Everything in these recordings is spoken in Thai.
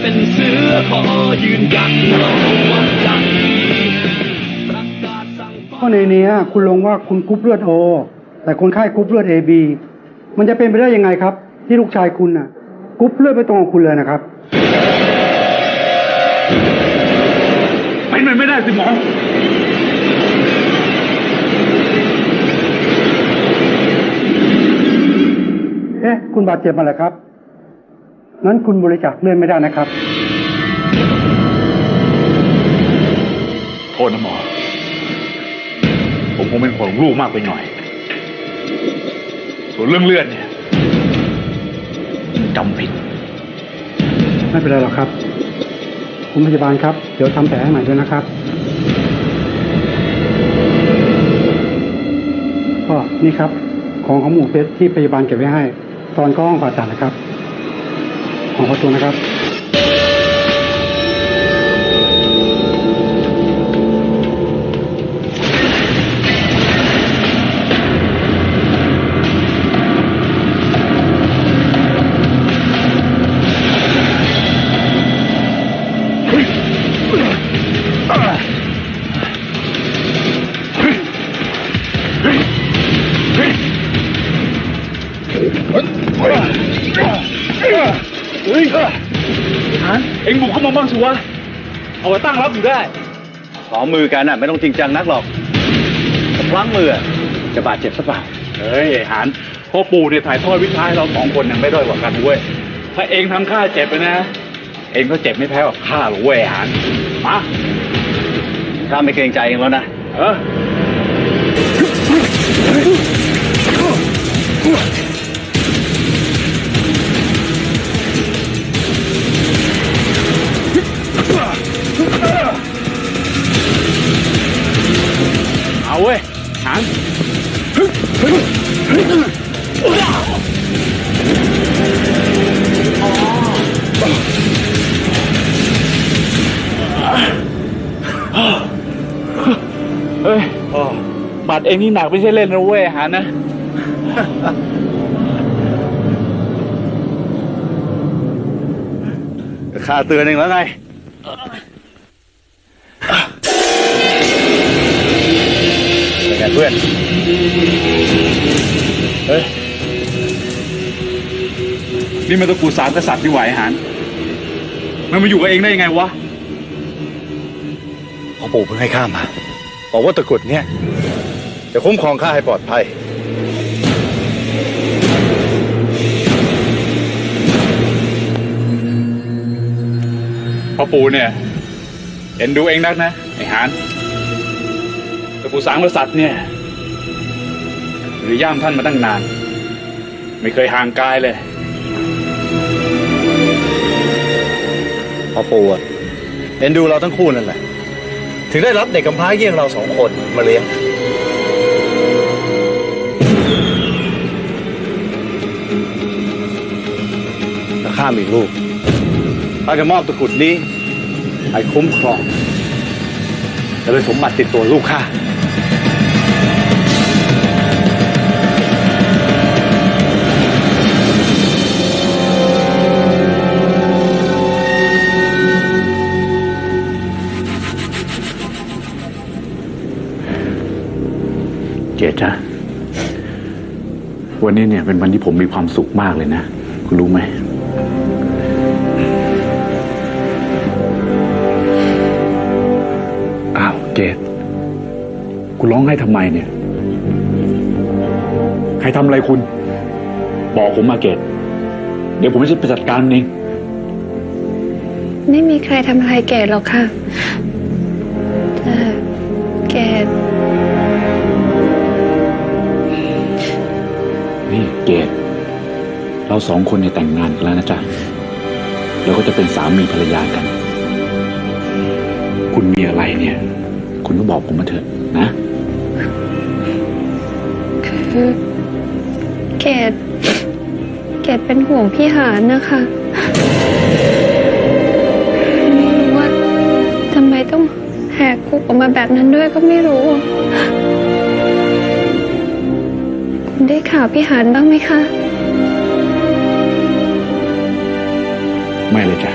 เป็นเสือขอยืนยันเราวัดใจประกาศสั่งฟ้ก็ในเนี้ยคุณลงว่าคุณกรุ๊ปเลือดโอแต่คนไข้กรุ๊ปเลือดเอบีมันจะเป็นไปได้ยังไงครับ ที่ลูกชายคุณน่ะกรุ๊ปเลือดไม่ตรงกับคุณเลยนะครับ เป็นไปไม่ได้สิหมอเอ๊ะคุณบาดเจ็บมาเหรอครับ นั้นคุณบริจาคเลือดไม่ได้นะครับ โทษนะหมอ ผมคงเป็นห่วงลูกมากไปหน่อย ส่วนเรื่องเลือดเนี่ยจำผิด ไม่เป็นไรหรอกครับ คุณพยาบาลครับ เดี๋ยวทำแผลให้ใหม่ด้วยนะครับ ก็นี่ครับ ของของหมู่เพชรที่พยาบาลเก็บไว้ให้ ตอนเข้าห้องผ่าตัดนะครับ ของขอตัวนะครับ อ็งบุกเข้ามาบ้างสิวะ เอาไว้ตั้งรับอยู่ได้สองมือกันน่ะไม่ต้องจริงจังนักหรอกแต่พลั้งมืออะจะบาดเจ็บซะเปล่าเฮ้ยไอ้หานพ่อปู่เนี่ยถ่ายทอดวิชาให้เราสองคนยังไม่ด้อยกว่ากันเว้ย ถ้าเองทำข้าเจ็บไปนะ เองก็เจ็บไม่แพ้กับข้าหรอกเว้ยไอ้หานมาถ้าไม่เกรงใจเองแล้วนะเออ เว้ยหานเฮ้ยบาดเองนี่หนักไม่ใช่เล่นนะเว้ยหานะข้าเตือนเองแล้วไง เป็นไงเพื่อน เฮ้ย นี่มันตระกูลสามกษัตริย์ที่ไหวหานมันมาอยู่กับเองได้ยังไงวะพ่อปู่เพิ่งให้ข้ามา บอกว่าตะกรุดเนี่ย จะคุ้มครองข้าให้ปลอดภัย พ่อปู่เนี่ยเห็นดูเองนักนะ ไอ้หาน ตระกูลสามกษัตริย์เนี่ยหรือย่ามท่านมาตั้งนาน ไม่เคยห่างกายเลยพ่อปู่อะเอ็นดูเราทั้งคู่นั่นแหละ ถึงได้รับเด็กกำพร้าเยี่ยงเราสองคนมาเลี้ยง แล้วข้ามีลูกข้าจะมอบตะกรุดนี้ให้คุ้มครอง จะเป็นสมบัติติดตัวลูกข้า วันนี้เนี่ยเป็นวันที่ผมมีความสุขมากเลยนะ คุณรู้ไหม อ้าวเกดคุณร้องไห้ทำไมเนี่ย ใครทำอะไรคุณ บอกผมมาเกดเดี๋ยวผมจะไปจัดการเอง ไม่มีใครทำอะไรแกหรอกค่ะ เกดเราสองคนเนี่ยแต่งงานกันแล้วนะจ๊ะแล้วก็จะเป็นสามีภรรยากัน คุณมีอะไรเนี่ย คุณก็บอกผมมาเถอะนะ คือแกแกเป็นห่วงพี่หานนะคะไม่รู้ว่าทำไมต้องแหกคุกออกมาแบบนั้นด้วยก็ไม่รู้ ได้ข่าวพี่หานบ้างไหมคะ ไม่เลยจ้ะ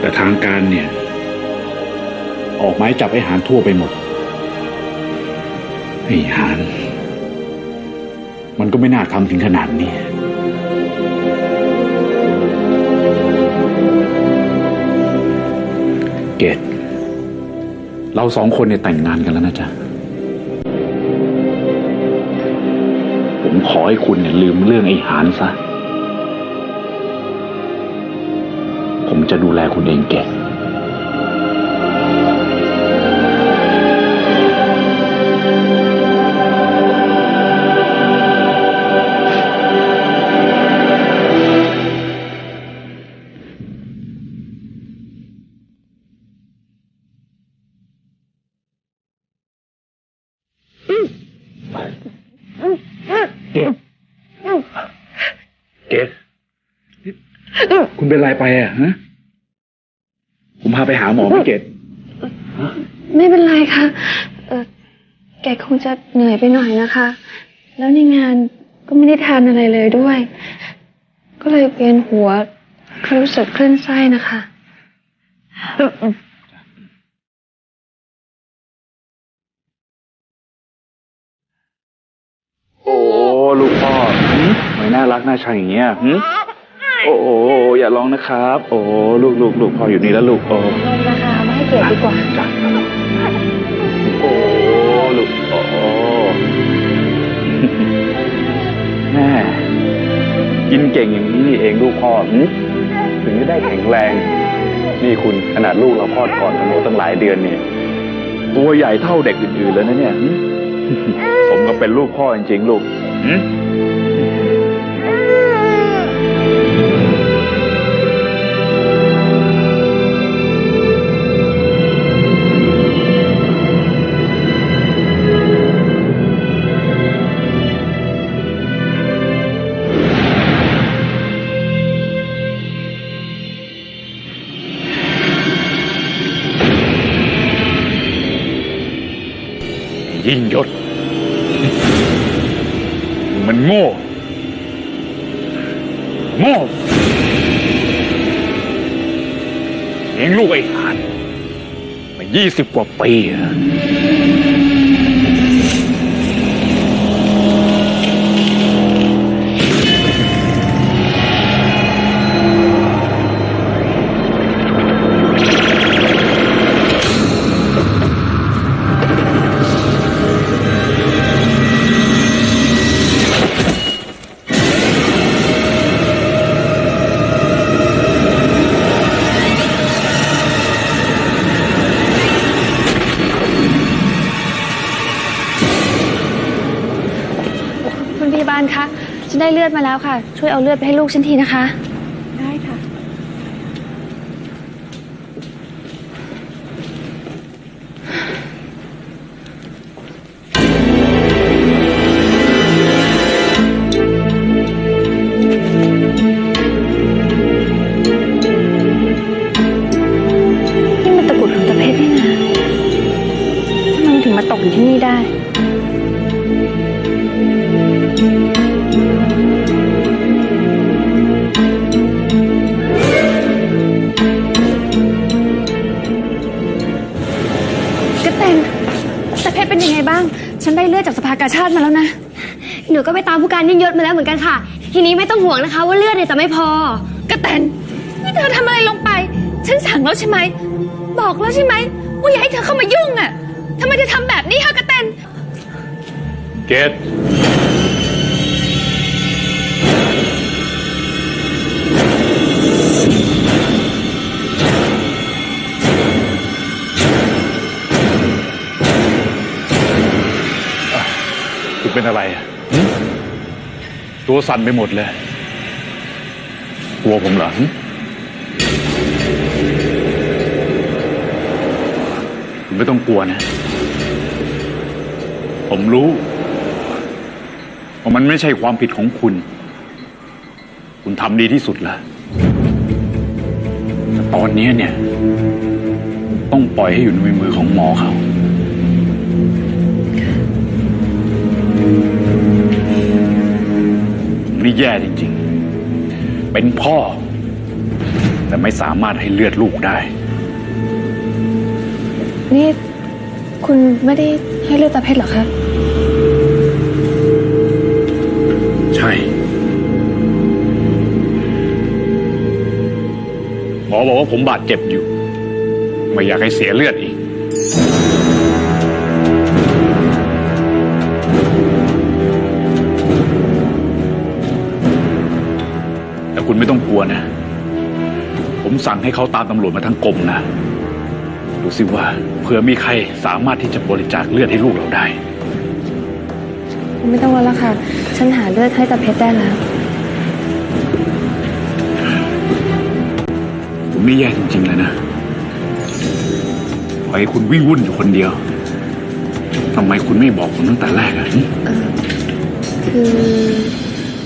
แต่ทางการเนี่ย ออกหมายจับไอ้หานทั่วไปหมด ไอ้หาน มันก็ไม่น่าทำถึงขนาดนี้เกดเราสองคนเนี่ยแต่งงานกันแล้วนะจ๊ะ ขอให้คุณเนี่ยลืมเรื่องไอ้หานซะ ผมจะดูแลคุณเองแกดเก คุณเป็นไรไปอะฮะผมพาไปหาหมอไหมเกดไม่เป็นไรค่ะ เออแกคงจะเหนื่อยไปหน่อยนะคะ แล้วในงานก็ไม่ได้ทานอะไรเลยด้วย ก็เลยเวียนหัวรู้สึกคลื่นไส้นะคะโอ้ลูกพ่อหึทำไม่น่ารักน่าชังอย่างเงี้ยหึ โอ้โหอย่าร้องนะครับ โอ้ลูกลูกลูกพ่ออยู่นี่แล้วลูกโอ้นมนะคะเอามาให้เกดดีกว่าจ้ะโอ้ลูกโอ้แม่กินเก่งอย่างนี้นี่เองลูกพ่อหึถึงจะได้แข็งแรง นี่คุณขนาดลูกเราคลอดก่อนธโมตั้งหลายเดือนเนี่ยตัวใหญ่เท่าเด็กอื่นๆแล้วนะเนี่ยหึสมกับเป็นลูกพ่อจริงๆลูกหึ ยิ่งยศ มันโง่ โง่เลี้ยงลูกไอ้หานมายี่สิบกว่าปี ลือดมาแล้วค่ะ ช่วยเอาเลือดไปให้ลูกฉันทีนะคะ จากสภากาชาติมาแล้วนะ หนูก็ไปตามผู้การยิ่งยศมาแล้วเหมือนกันค่ะ ทีนี้ไม่ต้องห่วงนะคะ ว่าเลือดเนี่ยจะไม่พอ กระเตนนี่เธอทำอะไรลงไป ฉันสั่งแล้วใช่ไหม บอกแล้วใช่ไหมว่าอย่าให้เธอเข้ามายุ่งอะทำไมเธอทำแบบนี้ฮะกระเตนเกต เป็นอะไรอะหึตัวสั่นไปหมดเลยกลัวผมเหรอหึคุณไม่ต้องกลัวนะ ผมรู้ว่ามันไม่ใช่ความผิดของคุณ คุณทำดีที่สุดแล้วแต่ตอนนี้เนี่ย ต้องปล่อยให้อยู่ในมือของหมอเขา นี่แย่จริงๆ เป็นพ่อ แต่ไม่สามารถให้เลือดลูกได้ นี่คุณไม่ได้ให้เลือดตาเพชรเหรอคะ ใช่ หมอบอกว่าผมบาดเจ็บอยู่ ไม่อยากให้เสียเลือดอีก คุณไม่ต้องกลัวนะ ผมสั่งให้เขาตามตำรวจมาทั้งกรมนะ ดูสิว่าเผื่อมีใครสามารถที่จะบริจาคเลือดให้ลูกเราได้คุณไม่ต้องรอแล้วค่ะ ฉันหาเลือดให้ตาเพชรได้แล้ว ผมนี่แย่จริงๆเลยนะปล่อยให้คุณวิ่งวุ่นอยู่คนเดียว ทำไมคุณไม่บอกผมตั้งแต่แรกอะหึเออคือ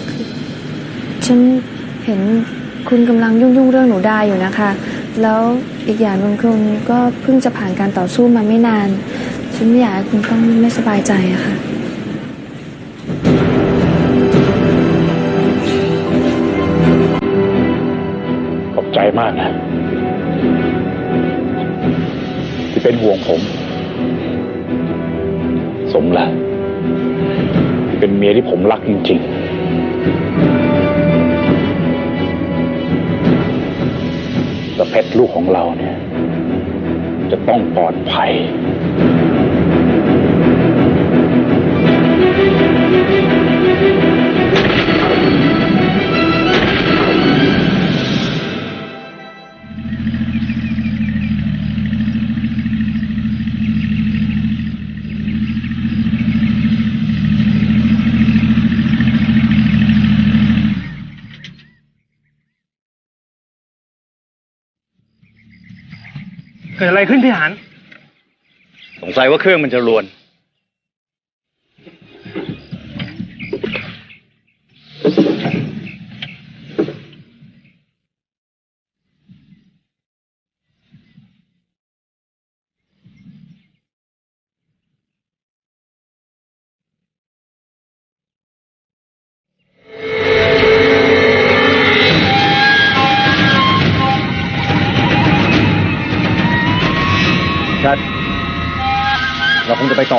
คือ ฉันเห็นคุณกำลังยุ่งๆเรื่องหนูไดาอยู่นะคะ แล้วอีกอย่างหนึ่งคุณก็เพิ่งจะผ่านการต่อสู้มาไม่นาน ฉันไม่อยากให้คุณต้องไม่สบายใจอะค่ะ ขอบใจมากนะ ที่เป็นห่วงผม สมแล้วที่เป็นเมียที่ผมรักจริง ๆ ลูกของเราเนี่ย จะต้องปลอดภัย เกิดอะไรขึ้นพี่หานสงสัยว่าเครื่องมันจะรวน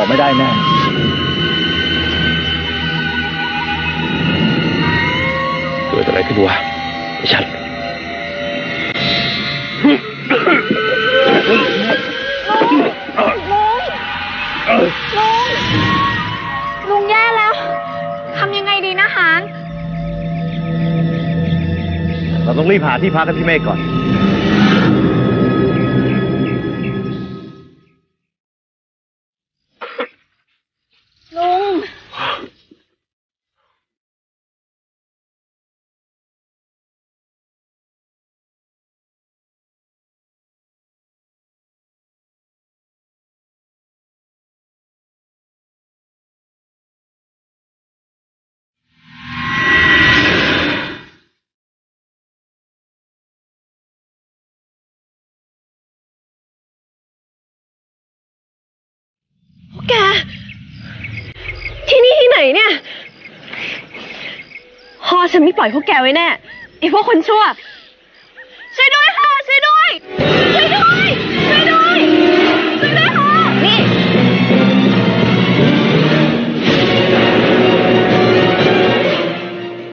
อไม่ได้แน่เกิดอะไรขึ้นวะไอ้ชัดลุงแย่แล้ว ทำยังไงดีนะหาน เราต้องรีบหาที่พักให้พี่เมฆก่อน เนี่ยพอฉันไม่ปล่อยพวกแกไว้แน่ไอพวกคนชั่ว